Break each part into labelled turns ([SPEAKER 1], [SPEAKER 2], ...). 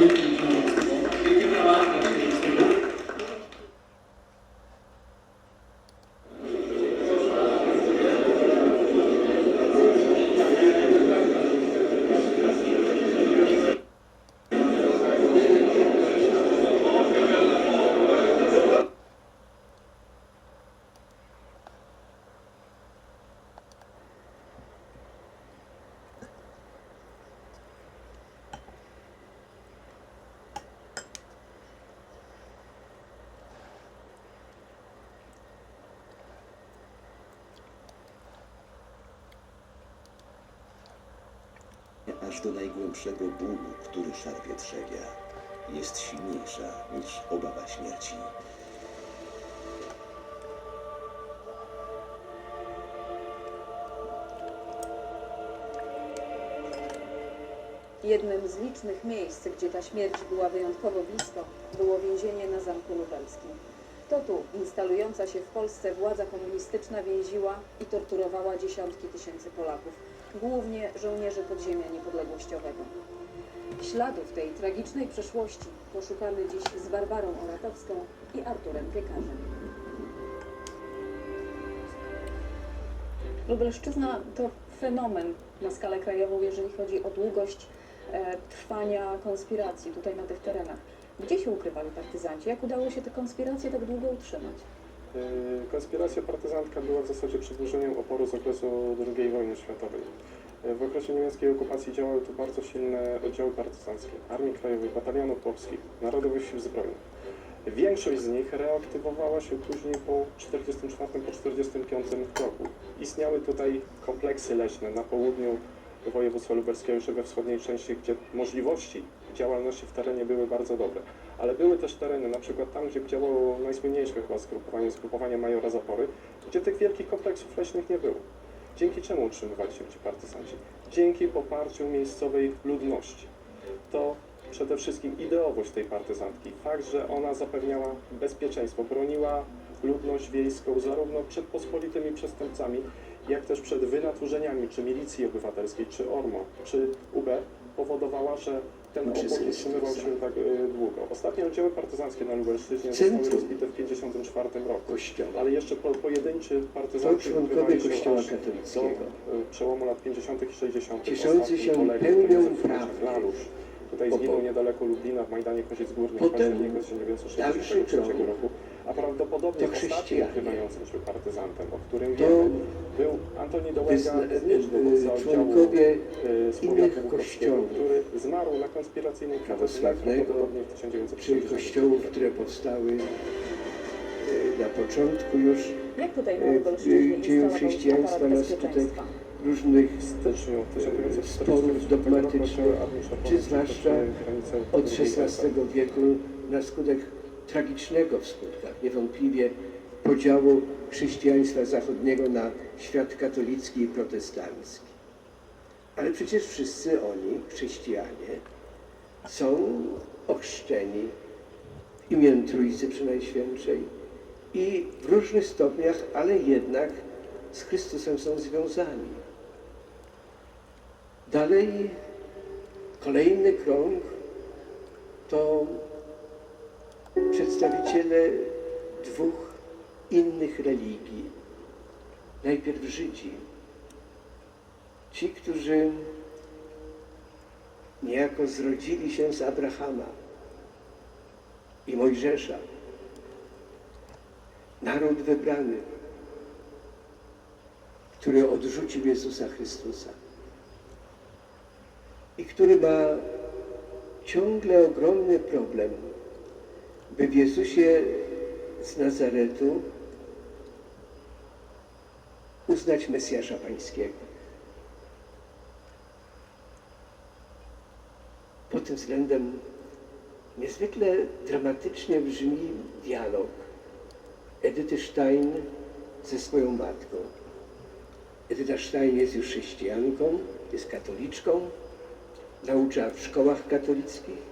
[SPEAKER 1] you.
[SPEAKER 2] Aż do najgłębszego bólu, który szarpie trzewia, jest silniejsza niż obawa śmierci.
[SPEAKER 3] Jednym z licznych miejsc, gdzie ta śmierć była wyjątkowo blisko, było więzienie na Zamku Lubelskim. To tu instalująca się w Polsce władza komunistyczna więziła i torturowała dziesiątki tysięcy Polaków, głównie żołnierzy podziemia niepodległościowego. Śladów tej tragicznej przeszłości poszukamy dziś z Barbarą Oratowską i Arturem Piekarzem. Lubelszczyzna to fenomen na skalę krajową, jeżeli chodzi o długość e, trwania konspiracji tutaj na tych terenach. Gdzie się ukrywali partyzanci? Jak udało się te konspiracje tak długo utrzymać?
[SPEAKER 4] Yy, Konspiracja partyzantka była w zasadzie przedłużeniem oporu z okresu II wojny światowej. Yy, W okresie niemieckiej okupacji działały tu bardzo silne oddziały partyzanckie Armii Krajowej, Batalionów Chłopskich, Narodowych Sił Zbrojnych. Większość z nich reaktywowała się później po 1944 po 1945 roku. Istniały tutaj kompleksy leśne na południu województwa lubelskiego, jeszcze we wschodniej części, gdzie możliwości działalności w terenie były bardzo dobre. Ale były też tereny, na przykład tam, gdzie działało najsłynniejsze chyba zgrupowanie, zgrupowanie Majora Zapory, gdzie tych wielkich kompleksów leśnych nie było. Dzięki czemu utrzymywali się ci partyzanci? Dzięki poparciu miejscowej ludności. To przede wszystkim ideowość tej partyzantki. Fakt, że ona zapewniała bezpieczeństwo, broniła ludność wiejską zarówno przed pospolitymi przestępcami, jak też przed wynaturzeniami, czy milicji obywatelskiej, czy ORMO, czy UB, powodowała, że ten opór utrzymywał się tak y, długo. Ostatnie oddziały partyzanckie na Lubelszczyźnie zostały rozbite w 1954 roku.
[SPEAKER 2] Kościoła.
[SPEAKER 4] Ale jeszcze po, pojedynczy partyzanci ukrywali się
[SPEAKER 2] Kościoła
[SPEAKER 4] aż do y, przełomu lat 50. i 60.
[SPEAKER 2] Cieszący się pełnią praw.
[SPEAKER 4] Lalusz. Tutaj zginął niedaleko Lublina w Majdanie Koziec Górnych w październiku
[SPEAKER 2] dalszy
[SPEAKER 4] 1963
[SPEAKER 2] krok.
[SPEAKER 4] roku. A prawdopodobnie
[SPEAKER 2] To
[SPEAKER 4] ostatnim
[SPEAKER 2] chrześcijanie.
[SPEAKER 4] się partyzantem, o którym
[SPEAKER 2] To
[SPEAKER 4] wiemy, był Antoni Dołęga dowódca oddziału
[SPEAKER 2] członkowie
[SPEAKER 4] z
[SPEAKER 2] innych kościołów.
[SPEAKER 4] który zmarł na konspiracyjnej
[SPEAKER 2] Prawosławnego, czy
[SPEAKER 4] 1960
[SPEAKER 2] kościołów, które powstały na początku już
[SPEAKER 3] Jak tutaj
[SPEAKER 2] dzieją chrześcijaństwa
[SPEAKER 3] aparat
[SPEAKER 2] na skutek
[SPEAKER 3] bezpieczeństwa?
[SPEAKER 2] różnych sporów
[SPEAKER 4] 1944
[SPEAKER 2] dogmatycznych, czy zwłaszcza od XVI wieku na skutek tragicznego w skutkach, niewątpliwie podziału chrześcijaństwa zachodniego na świat katolicki i protestancki. Ale przecież wszyscy oni, chrześcijanie, są ochrzczeni w imię Trójcy Przenajświętszej i w różnych stopniach, ale jednak z Chrystusem są związani. Dalej kolejny krąg to przedstawiciele dwóch innych religii. Najpierw Żydzi, ci, którzy niejako zrodzili się z Abrahama i Mojżesza. Naród wybrany, który odrzucił Jezusa Chrystusa i który ma ciągle ogromny problem, by w Jezusie z Nazaretu uznać Mesjasza Pańskiego. Pod tym względem niezwykle dramatycznie brzmi dialog Edyty Stein ze swoją matką. Edyta Stein jest już chrześcijanką, jest katoliczką, naucza w szkołach katolickich,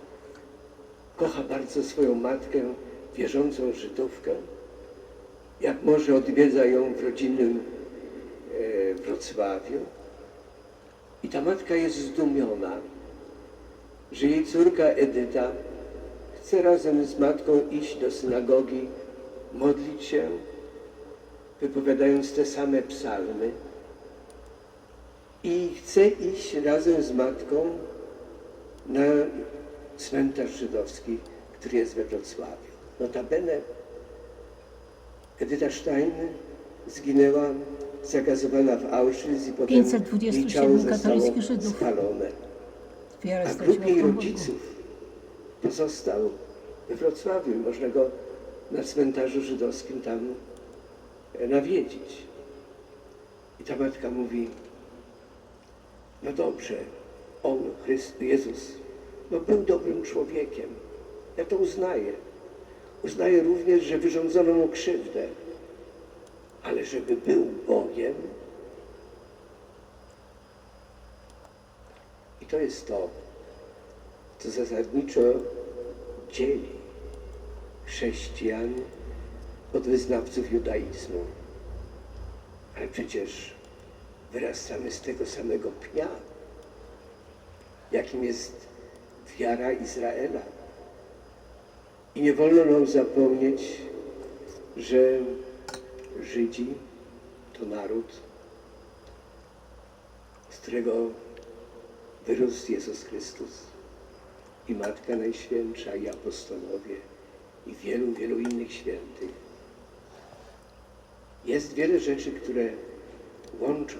[SPEAKER 2] kocha bardzo swoją matkę, wierzącą Żydówkę. Jak może odwiedza ją w rodzinnym e, Wrocławiu. I ta matka jest zdumiona, że jej córka Edyta chce razem z matką iść do synagogi, modlić się, wypowiadając te same psalmy i chce iść razem z matką na cmentarz żydowski, który jest we Wrocławiu. Notabene Edyta Stein zginęła zagazowana w Auschwitz i potem
[SPEAKER 5] 527
[SPEAKER 2] jej ciało zostało
[SPEAKER 5] Żydów.
[SPEAKER 2] spalone. A grób jej rodziców pozostał we Wrocławiu. Można go na cmentarzu żydowskim tam nawiedzić. I ta matka mówi, no dobrze, on, Chryst, Jezus, no był dobrym człowiekiem. Ja to uznaję. Uznaję również, że wyrządzono mu krzywdę. Ale żeby był Bogiem, i to jest to, co zasadniczo dzieli chrześcijan od wyznawców judaizmu. Ale przecież wyrastamy z tego samego pnia, jakim jest wiara Izraela. I nie wolno nam zapomnieć, że Żydzi to naród, z którego wyrósł Jezus Chrystus i Matka Najświętsza, i apostołowie, i wielu, wielu innych świętych. Jest wiele rzeczy, które łączą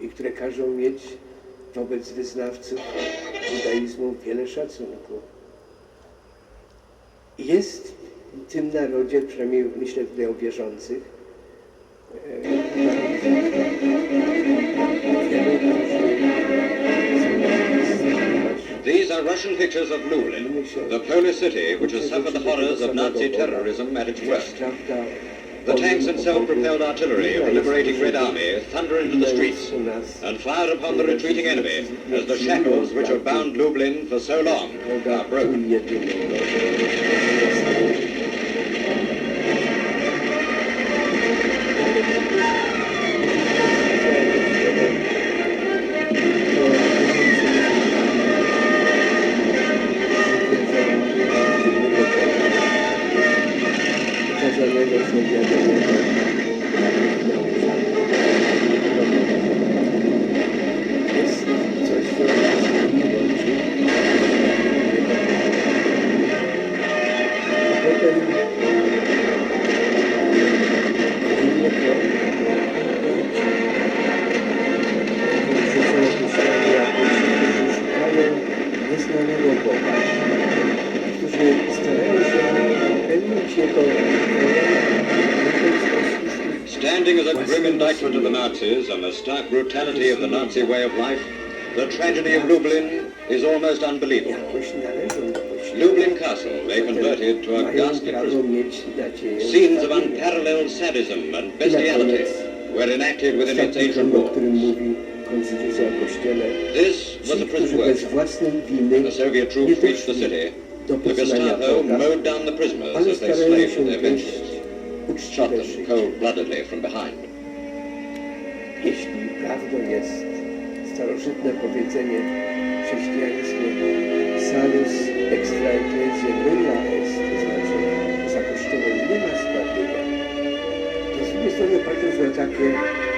[SPEAKER 2] i które każą mieć wobec wyznawców judaizmu wiele szacunku. Jest w tym narodzie, przynajmniej myślę tutaj o wierzących,
[SPEAKER 6] These are Russian pictures of Lublin, the Polish city which has suffered the horrors of Nazi terrorism at its worst. The tanks and self-propelled artillery of the liberating Red Army thunder into the streets and fire upon the retreating enemy as the shackles which have bound Lublin for so long are broken. Standing as a grim indictment of the Nazis and the stark brutality of the Nazi way of life, the tragedy of Lublin is almost unbelievable.
[SPEAKER 2] jakoś należą do pośrodku.
[SPEAKER 6] Lublin Castle they converted to a ghastly prison. Scenes of unparalleled sadism and bestiality were enacted within its ancient walls.
[SPEAKER 2] którym mówi Konstytucja o Kościele.
[SPEAKER 6] This was a prison workshop. The Soviet troops reached the city.
[SPEAKER 2] Do poznania Boga,
[SPEAKER 6] mowed down the prisoners
[SPEAKER 2] ale
[SPEAKER 6] as they
[SPEAKER 2] starają się
[SPEAKER 6] behind.
[SPEAKER 2] Jeśli prawdą jest starożytne powiedzenie chrześcijańskie salus extra ecclesia nulla est, to znaczy za Kościołem nie ma zbawienia, to z drugiej strony patrząc na takie